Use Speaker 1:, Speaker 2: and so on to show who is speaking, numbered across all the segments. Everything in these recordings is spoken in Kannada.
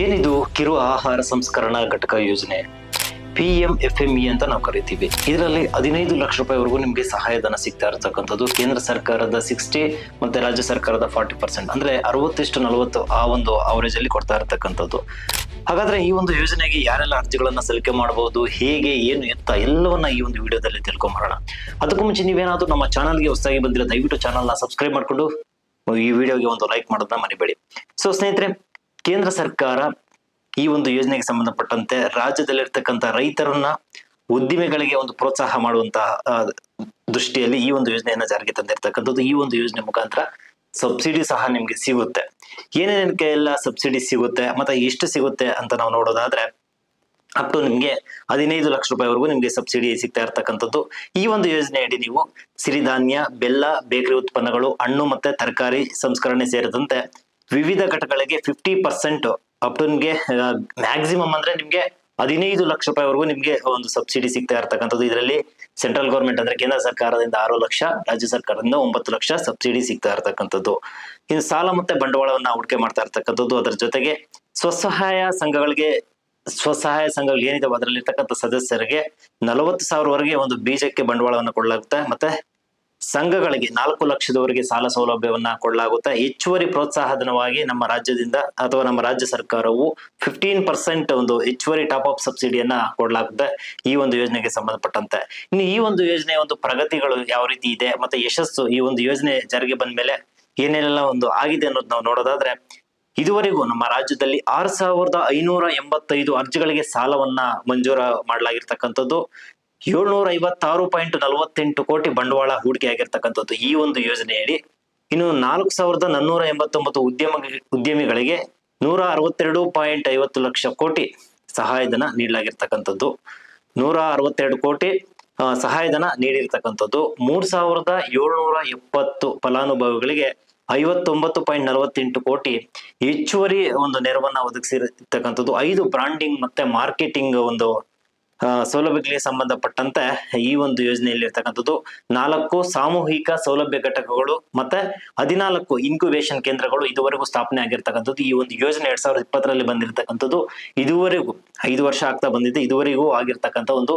Speaker 1: ಏನಿದು ಕಿರು ಆಹಾರ ಸಂಸ್ಕರಣಾ ಘಟಕ ಯೋಜನೆ? P M F M E ಅಂತ ನಾವು ಕರಿತೀವಿ. ಇದರಲ್ಲಿ ಹದಿನೈದು ಲಕ್ಷ ರೂಪಾಯಿವರೆಗೂ ನಿಮಗೆ ಸಹಾಯಧನ ಸಿಗ್ತಾ ಇರತಕ್ಕಂಥದ್ದು ಕೇಂದ್ರ ಸರ್ಕಾರದ ಸಿಕ್ಸ್ಟಿ ಮತ್ತೆ ರಾಜ್ಯ ಸರ್ಕಾರದ ಫಾರ್ಟಿ ಪರ್ಸೆಂಟ್ ಅಂದ್ರೆ ಅರವತ್ತಿಷ್ಟು ನಲವತ್ತು ಆ ಒಂದು ಅವರೇಜ್ ಅಲ್ಲಿ ಕೊಡ್ತಾ ಇರತಕ್ಕಂಥದ್ದು. ಹಾಗಾದ್ರೆ ಈ ಒಂದು ಯೋಜನೆಗೆ ಯಾರೆಲ್ಲ ಅರ್ಜಿಗಳನ್ನ ಸಲ್ಲಿಕೆ ಮಾಡಬಹುದು ಹೇಗೆ, ಏನು ಎತ್ತ ಎಲ್ಲವನ್ನ ಈ ಒಂದು ವಿಡಿಯೋದಲ್ಲಿ ತಿಳ್ಕೊಂಬರೋಣ. ಅದಕ್ಕೂ ಮುಂಚೆ ನೀವೇನಾದ್ರೂ ನಮ್ಮ ಚಾನಲ್ಗೆ ಹೊಸದಾಗಿ ಬಂದಿರೋ ದಯವಿಟ್ಟು ಚಾನಲ್ನ ಸಬ್ಸ್ಕ್ರೈಬ್ ಮಾಡ್ಕೊಂಡು ಈ ವಿಡಿಯೋಗೆ ಒಂದು ಲೈಕ್ ಮಾಡೋದನ್ನ ಮರಿಬೇಡಿ. ಸೊ ಸ್ನೇಹಿತರೆ ಕೇಂದ್ರ ಸರ್ಕಾರ ಈ ಒಂದು ಯೋಜನೆಗೆ ಸಂಬಂಧಪಟ್ಟಂತೆ ರಾಜ್ಯದಲ್ಲಿರ್ತಕ್ಕಂಥ ರೈತರನ್ನ ಉದ್ದಿಮೆಗಳಿಗೆ ಒಂದು ಪ್ರೋತ್ಸಾಹ ಮಾಡುವಂತಹ ದೃಷ್ಟಿಯಲ್ಲಿ ಈ ಒಂದು ಯೋಜನೆಯನ್ನ ಜಾರಿಗೆ ತಂದಿರ್ತಕ್ಕಂಥದ್ದು. ಈ ಒಂದು ಯೋಜನೆ ಮುಖಾಂತರ ಸಬ್ಸಿಡಿ ಸಹ ನಿಮ್ಗೆ ಸಿಗುತ್ತೆ. ಏನೇನಕ್ಕೆ ಎಲ್ಲ ಸಬ್ಸಿಡಿ ಸಿಗುತ್ತೆ, ಮತ್ತೆ ಎಷ್ಟು ಸಿಗುತ್ತೆ ಅಂತ ನಾವು ನೋಡೋದಾದ್ರೆ ಅಪ್ ಟು ನಿಮ್ಗೆ ಹದಿನೈದು ಲಕ್ಷ ರೂಪಾಯಿವರೆಗೂ ನಿಮ್ಗೆ ಸಬ್ಸಿಡಿ ಸಿಗ್ತಾ ಇರ್ತಕ್ಕಂಥದ್ದು. ಈ ಒಂದು ಯೋಜನೆಯಡಿ ನೀವು ಸಿರಿಧಾನ್ಯ, ಬೆಲ್ಲ, ಬೇಕರಿ ಉತ್ಪನ್ನಗಳು, ಹಣ್ಣು ಮತ್ತೆ ತರಕಾರಿ ಸಂಸ್ಕರಣೆ ಸೇರಿದಂತೆ ವಿವಿಧ ಘಟಕಗಳಿಗೆ ಫಿಫ್ಟಿ ಪರ್ಸೆಂಟ್ ಅಪ್ ಟು ನಿಮ್ಗೆ ಮ್ಯಾಕ್ಸಿಮಮ್ ಅಂದ್ರೆ ನಿಮ್ಗೆ ಹದಿನೈದು ಲಕ್ಷ ರೂಪಾಯಿವರೆಗೂ ನಿಮ್ಗೆ ಒಂದು ಸಬ್ಸಿಡಿ ಸಿಗ್ತಾ ಇರತಕ್ಕಂಥದ್ದು. ಇದರಲ್ಲಿ ಸೆಂಟ್ರಲ್ ಗೌರ್ಮೆಂಟ್ ಅಂದ್ರೆ ಕೇಂದ್ರ ಸರ್ಕಾರದಿಂದ ಆರು ಲಕ್ಷ, ರಾಜ್ಯ ಸರ್ಕಾರದಿಂದ ಒಂಬತ್ತು ಲಕ್ಷ ಸಬ್ಸಿಡಿ ಸಿಗ್ತಾ ಇರ್ತಕ್ಕಂಥದ್ದು. ಇನ್ನು ಸಾಲ ಮತ್ತೆ ಬಂಡವಾಳವನ್ನ ಹೂಡಿಕೆ ಮಾಡ್ತಾ ಇರತಕ್ಕಂಥದ್ದು. ಅದರ ಜೊತೆಗೆ ಸ್ವಸಹಾಯ ಸಂಘಗಳಿಗೆ, ಸ್ವಸಹಾಯ ಸಂಘಗಳು ಏನಿದಾವೆ ಅದರಲ್ಲಿರ್ತಕ್ಕಂಥ ಸದಸ್ಯರಿಗೆ ನಲವತ್ತು ಸಾವಿರವರೆಗೆ ಒಂದು ಬೀಜಕ್ಕೆ ಬಂಡವಾಳವನ್ನು ಕೊಡಲಾಗುತ್ತೆ. ಮತ್ತೆ ಸಂಘಗಳಿಗೆ ನಾಲ್ಕು ಲಕ್ಷದವರೆಗೆ ಸಾಲ ಸೌಲಭ್ಯವನ್ನ ಕೊಡಲಾಗುತ್ತೆ. ಹೆಚ್ಚುವರಿ ಪ್ರೋತ್ಸಾಹಧನವಾಗಿ ನಮ್ಮ ರಾಜ್ಯದಿಂದ ಅಥವಾ ನಮ್ಮ ರಾಜ್ಯ ಸರ್ಕಾರವು ಫಿಫ್ಟೀನ್ ಪರ್ಸೆಂಟ್ ಒಂದು ಹೆಚ್ಚುವರಿ ಟಾಪ್ ಅಪ್ ಸಬ್ಸಿಡಿಯನ್ನ ಕೊಡಲಾಗುತ್ತೆ ಈ ಒಂದು ಯೋಜನೆಗೆ ಸಂಬಂಧಪಟ್ಟಂತೆ. ಇನ್ನು ಈ ಒಂದು ಯೋಜನೆಯ ಒಂದು ಪ್ರಗತಿಗಳು ಯಾವ ರೀತಿ ಇದೆ ಮತ್ತೆ ಯಶಸ್ಸು ಈ ಒಂದು ಯೋಜನೆ ಜಾರಿಗೆ ಬಂದ ಮೇಲೆ ಏನೇನೆಲ್ಲ ಒಂದು ಆಗಿದೆ ಅನ್ನೋದು ನಾವು ನೋಡೋದಾದ್ರೆ, ಇದುವರೆಗೂ ನಮ್ಮ ರಾಜ್ಯದಲ್ಲಿ ಆರ್ ಸಾವಿರದ ಐನೂರ ಎಂಬತ್ತೈದು ಅರ್ಜಿಗಳಿಗೆ ಸಾಲವನ್ನ ಮಂಜೂರ ಮಾಡಲಾಗಿರ್ತಕ್ಕಂಥದ್ದು. ಏಳ್ನೂರ ಐವತ್ತಾರು ಪಾಯಿಂಟ್ ನಲವತ್ತೆಂಟು ಕೋಟಿ ಬಂಡವಾಳ ಹೂಡಿಕೆ ಆಗಿರ್ತಕ್ಕಂಥದ್ದು ಈ ಒಂದು ಯೋಜನೆಯಡಿ ಇನ್ನು ನಾಲ್ಕು ಸಾವಿರದ ನಾನ್ನೂರ ಎಂಬತ್ತೊಂಬತ್ತು ಉದ್ಯಮ ಉದ್ಯಮಿಗಳಿಗೆ ನೂರ ಅರವತ್ತೆರಡು ಪಾಯಿಂಟ್ ಐವತ್ತು ಲಕ್ಷ ಕೋಟಿ ಸಹಾಯಧನ ನೀಡಲಾಗಿರ್ತಕ್ಕಂಥದ್ದು. ನೂರ ಅರವತ್ತೆರಡು ಕೋಟಿ ಸಹಾಯಧನ ನೀಡಿರ್ತಕ್ಕಂಥದ್ದು. ಮೂರ್ ಸಾವಿರದ ಏಳ್ನೂರ ಎಪ್ಪತ್ತು ಫಲಾನುಭವಿಗಳಿಗೆ ಐವತ್ತೊಂಬತ್ತು ಪಾಯಿಂಟ್ ನಲವತ್ತೆಂಟು ಕೋಟಿ ಹೆಚ್ಚುವರಿ ಒಂದು ನೆರವನ್ನ ಒದಗಿಸಿರ್ತಕ್ಕಂಥದ್ದು. ಐದು ಬ್ರಾಂಡಿಂಗ್ ಮತ್ತೆ ಮಾರ್ಕೆಟಿಂಗ್ ಒಂದು ಸೌಲಭ್ಯಗಳಿಗೆ ಸಂಬಂಧಪಟ್ಟಂತೆ ಈ ಒಂದು ಯೋಜನೆಯಲ್ಲಿ ಇರ್ತಕ್ಕಂಥದ್ದು ನಾಲ್ಕು ಸಾಮೂಹಿಕ ಸೌಲಭ್ಯ ಘಟಕಗಳು ಮತ್ತೆ ಹದಿನಾಲ್ಕು ಇನ್ಕ್ಯುಬೇಷನ್ ಕೇಂದ್ರಗಳು ಇದುವರೆಗೂ ಸ್ಥಾಪನೆ ಆಗಿರ್ತಕ್ಕಂಥದ್ದು. ಈ ಒಂದು ಯೋಜನೆ ಎರಡ್ ಸಾವಿರದ ಇಪ್ಪತ್ತರಲ್ಲಿ ಬಂದಿರತಕ್ಕಂಥದ್ದು ಇದುವರೆಗೂ ಐದು ವರ್ಷ ಆಗ್ತಾ ಬಂದಿದೆ. ಇದುವರೆಗೂ ಆಗಿರ್ತಕ್ಕಂಥ ಒಂದು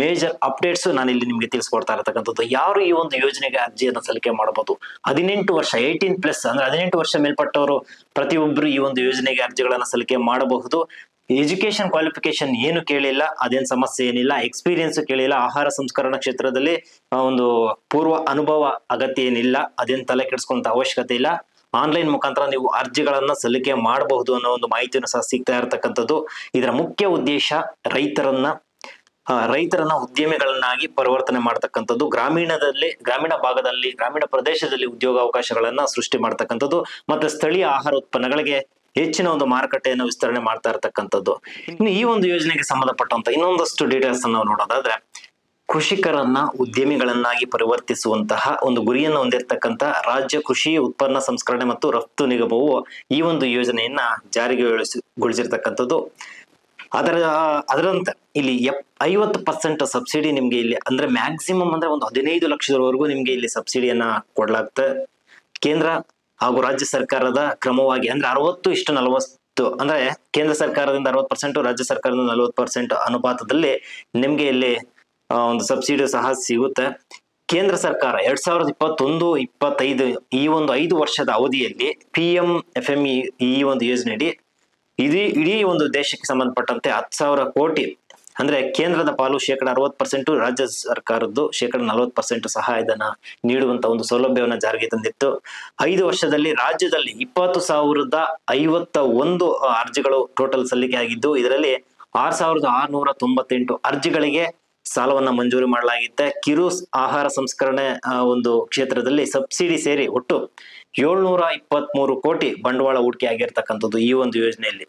Speaker 1: ಮೇಜರ್ ಅಪ್ಡೇಟ್ಸ್ ನಾನು ಇಲ್ಲಿ ನಿಮಗೆ ತಿಳಿಸ್ಕೊಡ್ತಾ ಇರತಕ್ಕಂಥದ್ದು. ಯಾರು ಈ ಒಂದು ಯೋಜನೆಗೆ ಅರ್ಜಿಯನ್ನು ಸಲ್ಲಿಕೆ ಮಾಡಬಹುದು ಹದಿನೆಂಟು ವರ್ಷ ಏಯ್ಟೀನ್ ಪ್ಲಸ್ ಅಂದ್ರೆ ಹದಿನೆಂಟು ವರ್ಷ ಮೇಲ್ಪಟ್ಟವರು ಪ್ರತಿಯೊಬ್ಬರು ಈ ಒಂದು ಯೋಜನೆಗೆ ಅರ್ಜಿಗಳನ್ನ ಸಲ್ಲಿಕೆ ಮಾಡಬಹುದು. ಎಜುಕೇಶನ್ ಕ್ವಾಲಿಫಿಕೇಶನ್ ಏನು ಕೇಳಿಲ್ಲ, ಅದೇನ್ ಸಮಸ್ಯೆ ಏನಿಲ್ಲ ಎಕ್ಸ್ಪೀರಿಯನ್ಸ್ ಕೇಳಿಲ್ಲ, ಆಹಾರ ಸಂಸ್ಕರಣಾ ಕ್ಷೇತ್ರದಲ್ಲಿ ಒಂದು ಪೂರ್ವ ಅನುಭವ ಅಗತ್ಯ ಏನಿಲ್ಲ, ಅದೇನ್ ತಲೆ ಕೆಡಿಸ್ಕೊಂತ ಅವಶ್ಯಕತೆ ಇಲ್ಲ. ಆನ್ಲೈನ್ ಮುಖಾಂತರ ನೀವು ಅರ್ಜಿಗಳನ್ನ ಸಲ್ಲಿಕೆ ಮಾಡಬಹುದು ಅನ್ನೋ ಒಂದು ಮಾಹಿತಿಯನ್ನು ಸಹ ಸಿಗ್ತಾ ಇರತಕ್ಕಂಥದ್ದು. ಇದರ ಮುಖ್ಯ ಉದ್ದೇಶ ರೈತರನ್ನ ರೈತರನ್ನ ಉದ್ಯಮಿಗಳನ್ನಾಗಿ ಪರಿವರ್ತನೆ ಮಾಡ್ತಕ್ಕಂಥದ್ದು. ಗ್ರಾಮೀಣದಲ್ಲಿ, ಗ್ರಾಮೀಣ ಭಾಗದಲ್ಲಿ, ಗ್ರಾಮೀಣ ಪ್ರದೇಶದಲ್ಲಿ ಉದ್ಯೋಗಾವಕಾಶಗಳನ್ನ ಸೃಷ್ಟಿ ಮಾಡ್ತಕ್ಕಂಥದ್ದು. ಮತ್ತೆ ಸ್ಥಳೀಯ ಆಹಾರ ಉತ್ಪನ್ನಗಳಿಗೆ ಹೆಚ್ಚಿನ ಒಂದು ಮಾರುಕಟ್ಟೆಯನ್ನು ವಿಸ್ತರಣೆ ಮಾಡ್ತಾ ಇರತಕ್ಕಂಥದ್ದು. ಇನ್ನು ಈ ಒಂದು ಯೋಜನೆಗೆ ಸಂಬಂಧಪಟ್ಟಂತ ಇನ್ನೊಂದಷ್ಟು ಡೀಟೇಲ್ಸ್ ಅನ್ನು ನೋಡೋದಾದ್ರೆ ಕೃಷಿಕರನ್ನ ಉದ್ಯಮಿಗಳನ್ನಾಗಿ ಪರಿವರ್ತಿಸುವಂತಹ ಒಂದು ಗುರಿಯನ್ನು ಹೊಂದಿರತಕ್ಕಂತಹ ರಾಜ್ಯ ಕೃಷಿ ಉತ್ಪನ್ನ ಸಂಸ್ಕರಣೆ ಮತ್ತು ರಫ್ತು ನಿಗಮವು ಈ ಒಂದು ಯೋಜನೆಯನ್ನ ಜಾರಿಗೆ ಗೊಳಿಸಿರ್ತಕ್ಕಂಥದ್ದು. ಅದರ ಅದರಂತೆ ಇಲ್ಲಿ ಎಪ್ ಐವತ್ತು ಪರ್ಸೆಂಟ್ ಸಬ್ಸಿಡಿ ನಿಮ್ಗೆ ಇಲ್ಲಿ ಅಂದ್ರೆ ಮ್ಯಾಕ್ಸಿಮಮ್ ಅಂದ್ರೆ ಒಂದು ಹದಿನೈದು ಲಕ್ಷದವರೆಗೂ ನಿಮ್ಗೆ ಇಲ್ಲಿ ಸಬ್ಸಿಡಿಯನ್ನ ಕೊಡ್ಲಾಗುತ್ತೆ ಕೇಂದ್ರ ಹಾಗೂ ರಾಜ್ಯ ಸರ್ಕಾರದ ಕ್ರಮವಾಗಿ ಅಂದ್ರೆ ಅರವತ್ತು ಇಷ್ಟು ನಲವತ್ತು ಅಂದ್ರೆ ಕೇಂದ್ರ ಸರ್ಕಾರದಿಂದ ಅರವತ್ತು ಪರ್ಸೆಂಟ್ ರಾಜ್ಯ ಸರ್ಕಾರದಿಂದ ನಲವತ್ತು ಪರ್ಸೆಂಟ್ ಅನುಪಾತದಲ್ಲಿ ನಿಮ್ಗೆ ಇಲ್ಲಿ ಒಂದು ಸಬ್ಸಿಡಿ ಸಹ ಸಿಗುತ್ತೆ. ಕೇಂದ್ರ ಸರ್ಕಾರ ಎರಡ್ ಸಾವಿರದ ಇಪ್ಪತ್ತೊಂದು, ಇಪ್ಪತ್ತೈದು ಈ ಒಂದು ಐದು ವರ್ಷದ ಅವಧಿಯಲ್ಲಿ ಪಿ ಎಂ ಎಫ್ ಎಂ ಈ ಒಂದು ಯೋಜನೆಯಡಿ ಇಡೀ ಇಡೀ ಒಂದು ದೇಶಕ್ಕೆ ಸಂಬಂಧಪಟ್ಟಂತೆ ಹತ್ತು ಸಾವಿರ ಕೋಟಿ ಅಂದ್ರೆ ಕೇಂದ್ರದ ಪಾಲು ಶೇಕಡ ಅರವತ್ತು ಪರ್ಸೆಂಟ್ ರಾಜ್ಯ ಸರ್ಕಾರದ್ದು ಶೇಕಡ ನಲವತ್ತು ಪರ್ಸೆಂಟ್ ಸಹಾಯಧನ ನೀಡುವಂತ ಒಂದು ಸೌಲಭ್ಯವನ್ನ ಜಾರಿಗೆ ತಂದಿತ್ತು. ಐದು ವರ್ಷದಲ್ಲಿ ರಾಜ್ಯದಲ್ಲಿ ಇಪ್ಪತ್ತು ಸಾವಿರದ ಐವತ್ತ ಒಂದು ಅರ್ಜಿಗಳು ಟೋಟಲ್ ಸಲ್ಲಿಕೆ ಆಗಿದ್ದು, ಇದರಲ್ಲಿ ಆರ್ ಸಾವಿರದ ಆರ್ನೂರ ತೊಂಬತ್ತೆಂಟು ಅರ್ಜಿಗಳಿಗೆ ಸಾಲವನ್ನ ಮಂಜೂರು ಮಾಡಲಾಗಿದೆ ಕಿರು ಆಹಾರ ಸಂಸ್ಕರಣೆ ಒಂದು ಕ್ಷೇತ್ರದಲ್ಲಿ ಸಬ್ಸಿಡಿ ಸೇರಿ ಒಟ್ಟು ಏಳ್ನೂರ ಇಪ್ಪತ್ಮೂರು ಕೋಟಿ ಬಂಡವಾಳ ಹೂಡಿಕೆ ಆಗಿರ್ತಕ್ಕಂಥದ್ದು ಈ ಒಂದು ಯೋಜನೆಯಲ್ಲಿ.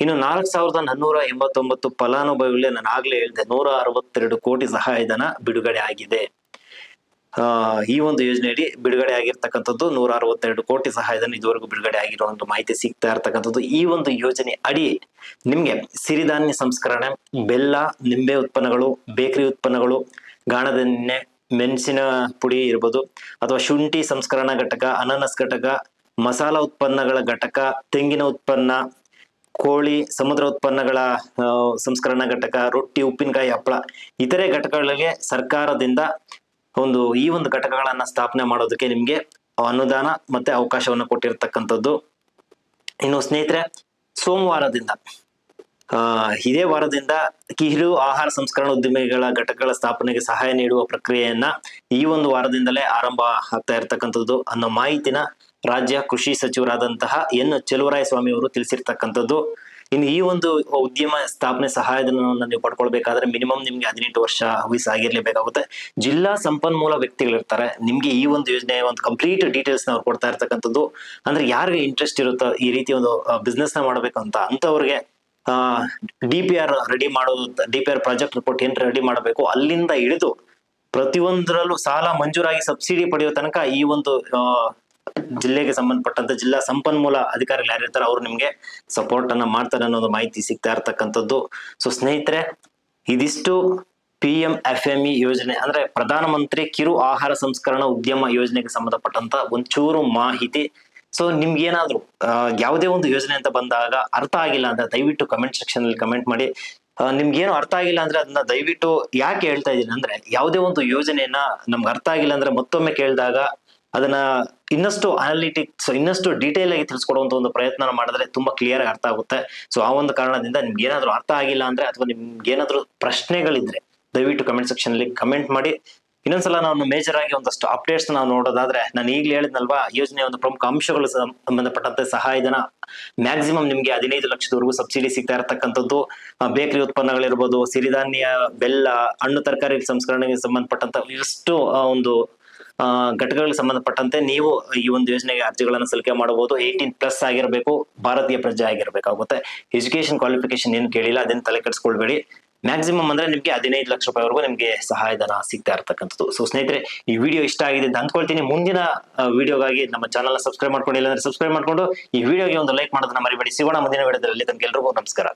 Speaker 1: ಇನ್ನು ನಾಲ್ಕ್ ಸಾವಿರದ ನಾನ್ನೂರ ಎಂಬತ್ತೊಂಬತ್ತು ಫಲಾನುಭವಿಗಳಿಗೆ ನಾನು ಆಗ್ಲೇ ಹೇಳಿದೆ, ನೂರ ಅರವತ್ತೆರಡು ಕೋಟಿ ಸಹಾಯಧನ ಬಿಡುಗಡೆ ಆಗಿದೆ. ಆ, ಈ ಒಂದು ಯೋಜನೆಯಡಿ ಬಿಡುಗಡೆ ಆಗಿರ್ತಕ್ಕಂಥದ್ದು ನೂರ ಅರವತ್ತೆರಡು ಕೋಟಿ ಸಹಾಯಧನ ಇದುವರೆಗೂ ಬಿಡುಗಡೆ ಆಗಿರೋ ಒಂದು ಮಾಹಿತಿ ಸಿಗ್ತಾ ಇರ್ತಕ್ಕಂಥದ್ದು. ಈ ಒಂದು ಯೋಜನೆ ಅಡಿ ನಿಮ್ಗೆ ಸಿರಿಧಾನ್ಯ ಸಂಸ್ಕರಣೆ, ಬೆಲ್ಲ, ನಿಂಬೆ ಉತ್ಪನ್ನಗಳು, ಬೇಕರಿ ಉತ್ಪನ್ನಗಳು ಗಾಣದೆಣ್ಣೆ ಮೆಣಸಿನ ಪುಡಿ ಇರ್ಬೋದು, ಅಥವಾ ಶುಂಠಿ ಸಂಸ್ಕರಣಾ ಘಟಕ, ಅನಾನಸ್ ಘಟಕ, ಮಸಾಲ ಉತ್ಪನ್ನಗಳ ಘಟಕ, ತೆಂಗಿನ ಉತ್ಪನ್ನ ಕೋಳಿ, ಸಮುದ್ರ ಉತ್ಪನ್ನಗಳ ಸಂಸ್ಕರಣಾ ಘಟಕ, ರೊಟ್ಟಿ, ಉಪ್ಪಿನಕಾಯಿ, ಹಪ್ಪಳ, ಇತರೆ ಘಟಕಗಳಿಗೆ ಸರ್ಕಾರದಿಂದ ಒಂದು, ಈ ಒಂದು ಘಟಕಗಳನ್ನ ಸ್ಥಾಪನೆ ಮಾಡೋದಕ್ಕೆ ನಿಮ್ಗೆ ಅನುದಾನ ಮತ್ತೆ ಅವಕಾಶವನ್ನು ಕೊಟ್ಟಿರ್ತಕ್ಕಂಥದ್ದು. ಇನ್ನು ಸ್ನೇಹಿತರೆ, ಸೋಮವಾರದಿಂದ ಇದೇ ವಾರದಿಂದ ಕಿರು ಆಹಾರ ಸಂಸ್ಕರಣಾ ಉದ್ದಿಮೆಗಳ ಘಟಕಗಳ ಸ್ಥಾಪನೆಗೆ ಸಹಾಯ ನೀಡುವ ಪ್ರಕ್ರಿಯೆಯನ್ನ ಈ ಒಂದು ವಾರದಿಂದಲೇ ಆರಂಭ ಆಗ್ತಾ ಇರತಕ್ಕಂಥದ್ದು ಅನ್ನೋ ಮಾಹಿತಿನ ರಾಜ್ಯ ಕೃಷಿ ಸಚಿವರಾದಂತಹ ಎನ್ ಸ್ವಾಮಿ ಅವರು ತಿಳಿಸಿರ್ತಕ್ಕಂಥದ್ದು, ಇನ್ನು ಈ ಒಂದು ಉದ್ಯಮ ಸ್ಥಾಪನೆ ಸಹಾಯಧನವನ್ನು ನೀವು ಪಡ್ಕೊಳ್ಬೇಕಾದ್ರೆ ಮಿನಿಮಮ್ ನಿಮ್ಗೆ ಹದಿನೆಂಟು ವರ್ಷ ವಯಸ್ಸಾಗಿರ್ಲೇಬೇಕಾಗುತ್ತೆ ಜಿಲ್ಲಾ ಸಂಪನ್ಮೂಲ ವ್ಯಕ್ತಿಗಳಿರ್ತಾರೆ, ನಿಮ್ಗೆ ಈ ಒಂದು ಯೋಜನೆ ಒಂದು ಕಂಪ್ಲೀಟ್ ಡೀಟೇಲ್ಸ್ನ ಅವ್ರು ಕೊಡ್ತಾ ಇರ್ತಕ್ಕಂಥದ್ದು. ಅಂದ್ರೆ ಯಾರಿಗೆ ಇಂಟ್ರೆಸ್ಟ್ ಇರುತ್ತೋ ಈ ರೀತಿ ಒಂದು ಬಿಸ್ನೆಸ್ನ ಮಾಡ್ಬೇಕಂತ ಅಂತವ್ರಿಗೆ ಡಿ ಪಿ ಆರ್ ರೆಡಿ ಮಾಡೋದು D P R project report ಏನ್ ರೆಡಿ ಮಾಡಬೇಕು, ಅಲ್ಲಿಂದ ಹಿಡಿದು ಪ್ರತಿಯೊಂದರಲ್ಲೂ ಸಾಲ ಮಂಜೂರಾಗಿ ಸಬ್ಸಿಡಿ ಪಡೆಯೋ ತನಕ ಈ ಒಂದು ಜಿಲ್ಲೆಗೆ ಸಂಬಂಧಪಟ್ಟಂತ ಜಿಲ್ಲಾ ಸಂಪನ್ಮೂಲ ಅಧಿಕಾರಿಗಳು ಯಾರಿರ್ತಾರೆ ಅವ್ರು ನಿಮ್ಗೆ ಸಪೋರ್ಟ್ ಅನ್ನ ಮಾಡ್ತಾರೆ ಅನ್ನೋದು ಮಾಹಿತಿ ಸಿಗ್ತಾ ಇರ್ತಕ್ಕಂಥದ್ದು. ಸೊ ಸ್ನೇಹಿತರೆ, ಇದಿಷ್ಟು P M F M E ಯೋಜನೆ ಅಂದ್ರೆ ಪ್ರಧಾನಮಂತ್ರಿ ಕಿರು ಆಹಾರ ಸಂಸ್ಕರಣಾ ಉದ್ಯಮ ಯೋಜನೆಗೆ ಸಂಬಂಧಪಟ್ಟಂತ ಒಂಚೂರು ಮಾಹಿತಿ. ಸೊ ನಿಮ್ಗೆ ಏನಾದ್ರು ಯಾವುದೇ ಒಂದು ಯೋಜನೆ ಅಂತ ಬಂದಾಗ ಅರ್ಥ ಆಗಿಲ್ಲ ಅಂದ್ರೆ ದಯವಿಟ್ಟು ಕಮೆಂಟ್ ಸೆಕ್ಷನ್ ಅಲ್ಲಿ ಕಮೆಂಟ್ ಮಾಡಿ. ನಿಮ್ಗೇನು ಅರ್ಥ ಆಗಿಲ್ಲ ಅಂದ್ರೆ ಅದನ್ನ ದಯವಿಟ್ಟು ಯಾಕೆ ಹೇಳ್ತಾ ಇದೀನಿ ಅಂದ್ರೆ ಯಾವುದೇ ಒಂದು ಯೋಜನೆಯನ್ನ ನಮ್ಗೆ ಅರ್ಥ ಆಗಿಲ್ಲ ಅಂದ್ರೆ ಮತ್ತೊಮ್ಮೆ ಕೇಳಿದಾಗ ಅದನ್ನ ಇನ್ನಷ್ಟು ಅನಾಲಿಟಿಕ್ಸ್ ಇನ್ನಷ್ಟು ಡೀಟೇಲ್ ಆಗಿ ತಿಳಿಸ್ಕೊಡುವಂತ ಒಂದು ಪ್ರಯತ್ನ ಮಾಡಿದ್ರೆ ತುಂಬಾ ಕ್ಲಿಯರ್ ಆಗಿ ಅರ್ಥ ಆಗುತ್ತೆ. ಸೊ ಆ ಒಂದು ಕಾರಣದಿಂದ ನಿಮ್ಗೆ ಏನಾದ್ರು ಅರ್ಥ ಆಗಿಲ್ಲ ಅಂದ್ರೆ ಅಥವಾ ನಿಮ್ಗೆ ಏನಾದ್ರು ಪ್ರಶ್ನೆಗಳಿದ್ರೆ ದಯವಿಟ್ಟು ಕಮೆಂಟ್ ಸೆಕ್ಷನ್ ಅಲ್ಲಿ ಕಮೆಂಟ್ ಮಾಡಿ. ಇನ್ನೊಂದ್ಸಲ ನಾವು ಮೇಜರ್ ಆಗಿ ಒಂದಷ್ಟು ಅಪ್ಡೇಟ್ಸ್ ನಾವು ನೋಡೋದಾದ್ರೆ ನಾನು ಈಗಲೇ ಹೇಳಿದ್ನಲ್ವಾ, ಯೋಜನೆಯ ಒಂದು ಪ್ರಮುಖ ಅಂಶಗಳು ಸಂಬಂಧಪಟ್ಟಂತೆ ಸಹಾಯಧನ ಮ್ಯಾಕ್ಸಿಮಮ್ ನಿಮ್ಗೆ ಹದಿನೈದು ಲಕ್ಷದವರೆಗೂ ಸಬ್ಸಿಡಿ ಸಿಗ್ತಾ ಇರತಕ್ಕಂಥದ್ದು. ಬೇಕರಿ ಉತ್ಪನ್ನಗಳಿರ್ಬೋದು, ಸಿರಿಧಾನ್ಯ, ಬೆಲ್ಲ, ಹಣ್ಣು ತರಕಾರಿ ಸಂಸ್ಕರಣೆಗೆ ಸಂಬಂಧಪಟ್ಟಂತ ಇಷ್ಟು ಒಂದು ಘಟಕಗಳಿಗೆ ಸಂಬಂಧಪಟ್ಟಂತೆ ನೀವು ಈ ಒಂದು ಯೋಜನೆಗೆ ಅರ್ಜಿಗಳನ್ನು ಸಲ್ಲಿಕೆ ಮಾಡಬಹುದು. ಏಯ್ಟೀನ್ ಪ್ಲಸ್ ಆಗಿರಬೇಕು, ಭಾರತೀಯ ಪ್ರಜೆ ಆಗಿರಬೇಕಾಗುತ್ತೆ. ಎಜುಕೇಶನ್ ಕ್ವಾಲಿಫಿಕೇಶನ್ ಏನು ಕೇಳಿಲ್ಲ, ಅದನ್ನ ತಲೆ ಕೆಡಿಸ್ಕೊಳ್ಬೇಡಿ. ಮ್ಯಾಕ್ಸಿಮಮ್ ಅಂದ್ರೆ ನಿಮಗೆ ಹದಿನೈದು ಲಕ್ಷ ರೂಪಾಯಿವರೆಗೂ ನಿಮಗೆ ಸಹಾಯಧನ ಸಿಗ್ತಾ ಇರ್ತಕ್ಕಂಥದ್ದು. ಸೊ ಸ್ನೇಹಿತರೆ, ಈ ವಿಡಿಯೋ ಇಷ್ಟ ಆಗಿದೆ ಅಂತ ಅಂದ್ಕೊಳ್ತೀನಿ. ಮುಂದಿನ ವಿಡಿಯೋಗಾಗಿ ನಮ್ಮ ಚಾನಲ್ ಸಬ್ಸ್ಕ್ರೈಬ್ ಮಾಡ್ಕೊಂಡಿಲ್ಲ ಅಂದ್ರೆ ಸಬ್ಸ್ಕ್ರೈಬ್ ಮಾಡ್ಕೊಂಡು ಈ ವಿಡಿಯೋಗೆ ಒಂದು ಲೈಕ್ ಮಾಡೋದನ್ನ ಮರಿಬೇಡಿ. ಸಿಗೋಣ ಮುಂದಿನ ವಿಡಿಯೋದಲ್ಲಿ. ತಮ್ಗೆಲ್ರಿಗೂ ನಮಸ್ಕಾರ.